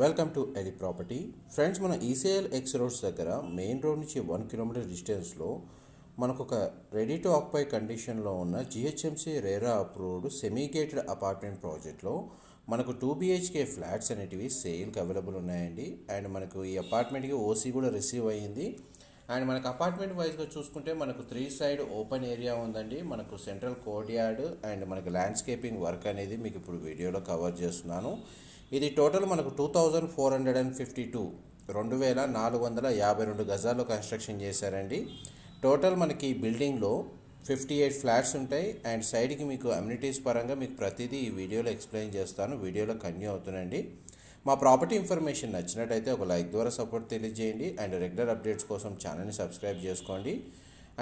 Welcome to Eli property friends మన ECL X roads దగ్గర main road నుంచి one kilometre డిస్టెన్స్లో మనకు ఒక రెడీ టు ఆక్యుపై కండిషన్లో ఉన్న GHMC RERA approved semi gated apartment ప్రాజెక్ట్లో మనకు టూ బిహెచ్కే ఫ్లాట్స్ అనేటివి సేల్కి అవైలబుల్ ఉన్నాయండి. అండ్ మనకు ఈ అపార్ట్మెంట్కి ఓసీ కూడా రిసీవ్ అయ్యింది. అండ్ మనకు అపార్ట్మెంట్ వైజ్గా చూసుకుంటే మనకు త్రీ సైడ్ ఓపెన్ ఏరియా ఉందండి. మనకు సెంట్రల్ కోర్ట్ యార్డ్ అండ్ మనకు ల్యాండ్స్కేపింగ్ వర్క్ అనేది మీకు ఇప్పుడు వీడియోలో కవర్ చేస్తున్నాను. ఇది టోటల్ మనకు two thousand four hundred and fifty two. రెండు వేల నాలుగు వందల యాభై రెండు గజాల్లో కన్స్ట్రక్షన్ చేశారండి. టోటల్ మనకి ఈ బిల్డింగ్లో ఫిఫ్టీ ఎయిట్ ఫ్లాట్స్ ఉంటాయి. అండ్ సైడ్కి మీకు అమ్యూనిటీస్ పరంగా మీకు ప్రతిదీ ఈ వీడియోలో ఎక్స్ప్లెయిన్ చేస్తాను. వీడియోలో కన్యూ అవుతుందండి మా ప్రాపర్టీ ఇన్ఫర్మేషన్ నచ్చినట్టయితే ఒక లైక్ ద్వారా సపోర్ట్ తెలియజేయండి. అండ్ రెగ్యులర్ అప్డేట్స్ కోసం ఛానల్ని సబ్స్క్రైబ్ చేసుకోండి.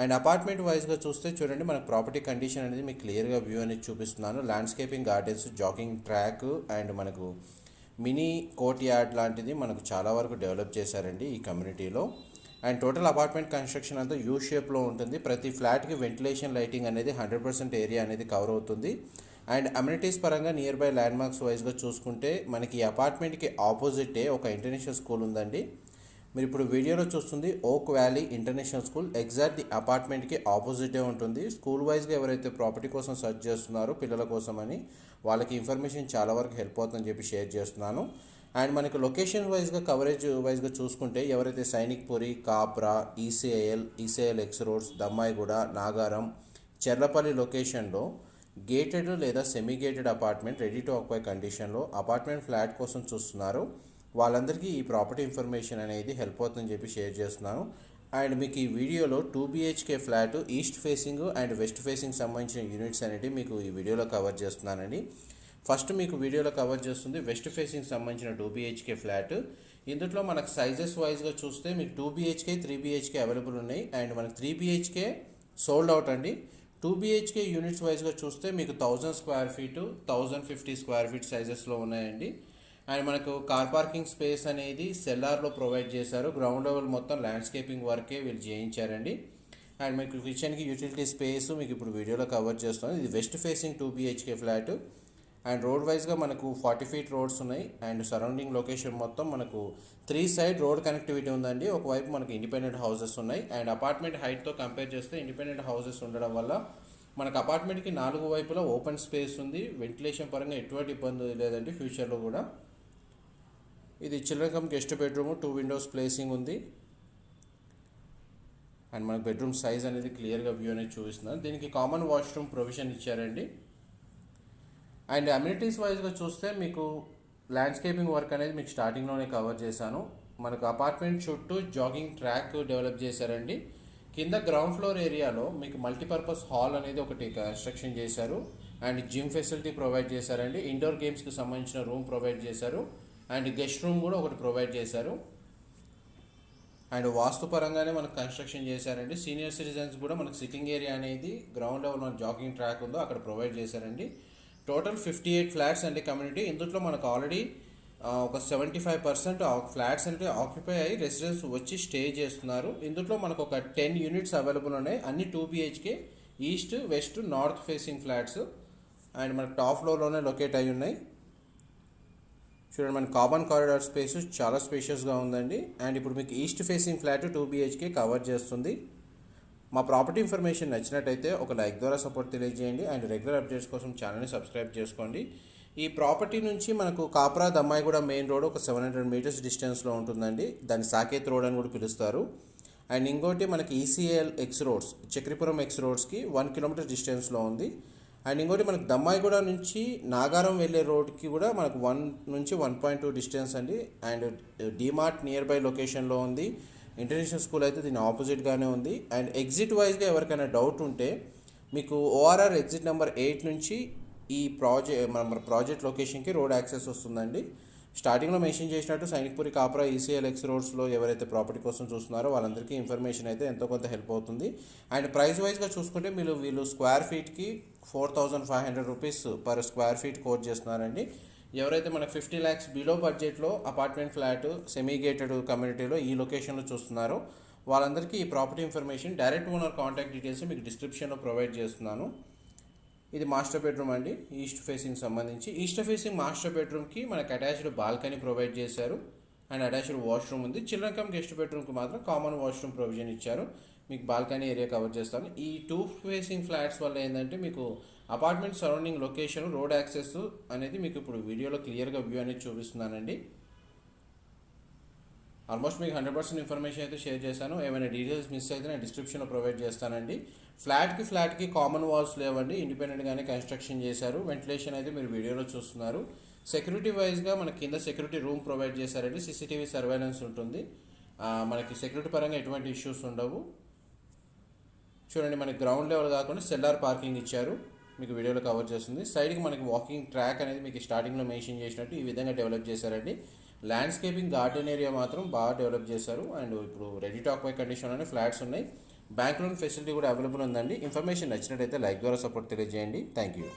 అండ్ అపార్ట్మెంట్ వైజ్గా చూస్తే చూడండి మనకు ప్రాపర్టీ కండిషన్ అనేది మీకు క్లియర్గా వ్యూ అనేది చూపిస్తున్నాను. Landscaping gardens jogging track and మనకు మినీ కోర్ట్ యార్డ్ లాంటిది మనకు చాలా వరకు డెవలప్ చేశారండి ఈ కమ్యూనిటీలో. అండ్ టోటల్ అపార్ట్మెంట్ కన్స్ట్రక్షన్ అంతా యూ షేప్లో ఉంటుంది. ప్రతి ఫ్లాట్కి వెంటిలేషన్ లైటింగ్ అనేది హండ్రెడ్ పర్సెంట్ ఏరియా అనేది కవర్ అవుతుంది. అండ్ అమ్యూనిటీస్ పరంగా నియర్ బై ల్యాండ్ మార్క్స్ వైజ్గా చూసుకుంటే మనకి ఈ అపార్ట్మెంట్కి ఆపోజిటే ఒక ఇంటర్నేషనల్ స్కూల్ ఉందండి. మీరు ఇప్పుడు వీడియోలో చూస్తుంది Oak Valley international school. Exact the అపార్ట్మెంట్కి ఆపోజిటే ఉంటుంది. స్కూల్ వైజ్గా ఎవరైతే ప్రాపర్టీ కోసం సెర్చ్ చేస్తున్నారో పిల్లల కోసం అని వాళ్ళకి ఇన్ఫర్మేషన్ చాలా వరకు హెల్ప్ అవుతుందని చెప్పి షేర్ చేస్తున్నాను. అండ్ మనకి లొకేషన్ వైజ్గా కవరేజ్ వైజ్గా చూసుకుంటే ఎవరైతే Sainikpuri Kapra ECIL ECIL X roads Dammaiguda Nagaram Cherlapally లొకేషన్లో గేటెడ్ లేదా semi gated apartment ready to occupy కండిషన్లో అపార్ట్మెంట్ ఫ్లాట్ కోసం చూస్తున్నారు. వాళ్ళందరికీ ఈ ప్రాపర్టీ ఇన్ఫర్మేషన్ అనేది హెల్ప్ అవుతుందని చెప్పి షేర్ చేస్తున్నాను. అండ్ మీకు ఈ వీడియోలో two BHK flat east facing and west facing సంబంధించిన యూనిట్స్ అనేవి మీకు ఈ వీడియోలో కవర్ చేస్తున్నానండి. ఫస్ట్ మీకు వీడియోలో కవర్ చేస్తుంది వెస్ట్ ఫేసింగ్ సంబంధించిన టూ బిహెచ్కే ఫ్లాట్. ఇందులో మనకు సైజెస్ వైజ్గా చూస్తే మీకు two BHK three BHK available ఉన్నాయి. అండ్ మనకు త్రీ బిహెచ్కే సోల్డ్ అవుట్ అండి. టూ బిహెచ్కే యూనిట్స్ వైజ్గా చూస్తే మీకు thousand square feet thousand fifty square feet సైజెస్లో ఉన్నాయండి. అండ్ మనకు కార్ పార్కింగ్ స్పేస్ అనేది సెల్లార్లో ప్రొవైడ్ చేశారు. గ్రౌండ్ లెవెల్ మొత్తం ల్యాండ్స్కేపింగ్ వర్కే వీళ్ళు చేయించారండి. అండ్ మీకు కిచెన్కి యూటిలిటీ స్పేస్ మీకు ఇప్పుడు వీడియోలో కవర్ చేస్తాను ఇది west facing two BHK flat. And road వైజ్గా మనకు ఫార్టీ ఫీట్ రోడ్స్ ఉన్నాయి. అండ్ సరౌండింగ్ లొకేషన్ మొత్తం మనకు త్రీ సైడ్ రోడ్ కనెక్టివిటీ ఉందండి. ఒకవైపు మనకు ఇండిపెండెంట్ హౌసెస్ ఉన్నాయి. అండ్ అపార్ట్మెంట్ హైట్తో కంపేర్ చేస్తే ఇండిపెండెంట్ హౌసెస్ ఉండడం వల్ల మనకు అపార్ట్మెంట్కి నాలుగు వైపులా ఓపెన్ స్పేస్ ఉంది. వెంటిలేషన్ పరంగా ఎటువంటి ఇబ్బంది లేదండి ఫ్యూచర్లో కూడా. ఇది children cum guest bedroom two windows placing ఉంది. అండ్ మనకు బెడ్రూమ్ సైజ్ అనేది క్లియర్గా వ్యూ అనేది చూపిస్తున్నాను. దీనికి కామన్ వాష్రూమ్ ప్రొవిజన్ ఇచ్చారండి. అండ్ అమ్యూనిటీస్ వైజ్గా చూస్తే మీకు ల్యాండ్స్కేపింగ్ వర్క్ అనేది మీకు స్టార్టింగ్లోనే కవర్ చేశాను. మనకు అపార్ట్మెంట్ చుట్టూ జాగింగ్ ట్రాక్ డెవలప్ చేశారండి. కింద గ్రౌండ్ ఫ్లోర్ ఏరియాలో మీకు మల్టీపర్పస్ హాల్ అనేది ఒకటి కన్స్ట్రక్షన్ చేశారు. అండ్ జిమ్ ఫెసిలిటీ ప్రొవైడ్ చేశారండి. ఇండోర్ గేమ్స్కి సంబంధించిన రూమ్ ప్రొవైడ్ చేశారు. అండ్ గెస్ట్ రూమ్ కూడా ఒకటి ప్రొవైడ్ చేశారు. అండ్ వాస్తుపరంగానే మనకు కన్స్ట్రక్షన్ చేశారండి. సీనియర్ సిటిజన్స్ కూడా మనకు సిట్టింగ్ ఏరియా అనేది గ్రౌండ్ లెవెల్ మన జాగింగ్ ట్రాక్ ఉందో అక్కడ ప్రొవైడ్ చేశారండి. టోటల్ ఫిఫ్టీ ఎయిట్ ఫ్లాట్స్ అండి కమ్యూనిటీ. ఇందులో మనకు ఆల్రెడీ ఒక సెవెంటీ ఫైవ్ పర్సెంట్ ఫ్లాట్స్ అంటే ఆక్యుపై అయ్యి రెసిడెన్స్ వచ్చి స్టే చేస్తున్నారు. ఇందులో మనకు ఒక టెన్ యూనిట్స్ అవైలబుల్ ఉన్నాయి. అన్ని two BHK east west north facing flats and మనకు టాప్ ఫ్లోర్లోనే లొకేట్ అయి ఉన్నాయి. చూడండి మన కామన్ కారిడార్ స్పేస్ చాలా స్పేషియస్గా ఉందండి. అండ్ ఇప్పుడు మీకు east facing flat two BHK cover చేస్తుంది. మా ప్రాపర్టీ ఇన్ఫర్మేషన్ నచ్చినట్టయితే ఒక లైక్ ద్వారా సపోర్ట్ తెలియజేయండి. అండ్ రెగ్యులర్ అప్డేట్స్ కోసం ఛానల్ని సబ్స్క్రైబ్ చేసుకోండి. ఈ ప్రాపర్టీ నుంచి మనకు కాప్రా దమ్మాయిగూడ మెయిన్ రోడ్ ఒక సెవెన్ హండ్రెడ్ మీటర్స్ డిస్టెన్స్లో ఉంటుందండి. దాన్ని సాకేత్ రోడ్ అని కూడా పిలుస్తారు. అండ్ ఇంకోటి మనకి ECL X roads Chakripuram X రోడ్స్కి వన్ కిలోమీటర్ డిస్టెన్స్లో ఉంది. అండ్ ఇంకోటి మనకు దమ్మాయిగూడ నుంచి నాగారం వెళ్ళే రోడ్కి కూడా మనకు వన్ నుంచి వన్ పాయింట్ టూ డిస్టెన్స్ అండి. అండ్ డిమార్ట్ నియర్ బై లొకేషన్లో ఉంది. ఇంటర్నేషనల్ స్కూల్ అయితే దీని ఆపోజిట్గానే ఉంది. అండ్ ఎగ్జిట్ వైజ్గా ఎవరికైనా డౌట్ ఉంటే మీకు ఓఆర్ఆర్ ఎగ్జిట్ నెంబర్ ఎయిట్ నుంచి ఈ ప్రాజెక్ట్ మన ప్రాజెక్ట్ లొకేషన్కి రోడ్ యాక్సెస్ వస్తుందండి. స్టార్టింగ్లో మెన్షన్ చేసినట్టు సైనిక్పురి కాప్రా ఈసీఎల్ ఎక్స్ రోడ్స్లో ఎవరైతే ప్రాపర్టీ కోసం చూస్తున్నారో వాళ్ళందరికీ ఇన్ఫర్మేషన్ అయితే ఎంతో కొంత హెల్ప్ అవుతుంది. అండ్ ప్రైస్ వైజ్గా చూసుకుంటే మీరు వీళ్ళు square ఫీట్కి four thousand five hundred rupees per square feet quote చేస్తున్నారండి. ఎవరైతే మనకు ఫిఫ్టీ ల్యాక్స్ బిలో బడ్జెట్లో అపార్ట్మెంట్ ఫ్లాట్ సెమీ గేటెడ్ కమ్యూనిటీలో ఈ లొకేషన్లో చూస్తున్నారో. వాళ్ళందరికీ ఈ property information direct owner contact details మీకు డిస్క్రిప్షన్లో ప్రొవైడ్ చేస్తున్నాను. ఇది మాస్టర్ బెడ్రూమ్ అండి ఈస్ట్ ఫేసింగ్ సంబంధించి. ఈస్ట్ ఫేసింగ్ మాస్టర్ బెడ్రూమ్కి మనకు అటాచ్డ్ బాల్కనీ ప్రొవైడ్ చేశారు. అండ్ అటాచ్డ్ వాష్రూమ్ ఉంది. చిల్డ్రన్ కమ్ గెస్ట్ బెడ్రూమ్కి మాత్రం కామన్ వాష్రూమ్ ప్రొవిజన్ ఇచ్చారు. మీకు బాల్కనీ ఏరియా కవర్ చేస్తాను. ఈ టూ ఫేసింగ్ ఫ్లాట్స్ వల్ల ఏంటంటే మీకు apartment surrounding location road access అనేది మీకు ఇప్పుడు వీడియోలో క్లియర్గా వ్యూ అనేది చూపిస్తున్నానండి. ఆల్మోస్ట్ మీకు హండ్రెడ్ పర్సెంట్ ఇన్ఫర్మేషన్ అయితే షేర్ చేశాను. ఏమైనా డీటెయిల్స్ మిస్ అయితే నేను డిస్క్రిప్షన్లో ప్రొవైడ్ చేస్తానండి. ఫ్లాట్కి ఫ్లాట్కి కామన్ వాల్స్ లేవండి. ఇండిపెండెంట్గానే కన్స్ట్రక్షన్ చేశారు. వెంటిలేషన్ అయితే మీరు వీడియోలో చూస్తున్నారు. సెక్యూరిటీ వైజ్గా మన కింద సెక్యూరిటీ రూమ్ ప్రొవైడ్ చేశారండి. సీసీటీవీ సర్వైలెన్స్ ఉంటుంది. మనకి సెక్యూరిటీ పరంగా ఎటువంటి ఇష్యూస్ ఉండవు. చూడండి మనకి గ్రౌండ్ లెవెల్ కాకుండా సెల్లార్ పార్కింగ్ ఇచ్చారు. మీకు వీడియోలో కవర్ చేస్తుంది. సైడ్కి మనకి వాకింగ్ ట్రాక్ అనేది మీకు స్టార్టింగ్లో మెన్షన్ చేసినట్టు ఈ విధంగా డెవలప్ చేశారండి. ల్యాండ్స్కేపింగ్ గార్డెన్ ఏరియా మాత్రం బాగా డెవలప్ చేశారు. అండ్ ఇప్పుడు రెడీ టాక్ బై కండిషన్లోనే ఫ్లాట్స్ ఉన్నాయి. బ్యాంక్ లోన్ ఫెసిలిటీ కూడా అవైలబుల్ ఉందండి. ఇన్ఫర్మేషన్ నచ్చినట్టయితే లైక్ ద్వారా సపోర్ట్ తెలియజేయండి. Thank you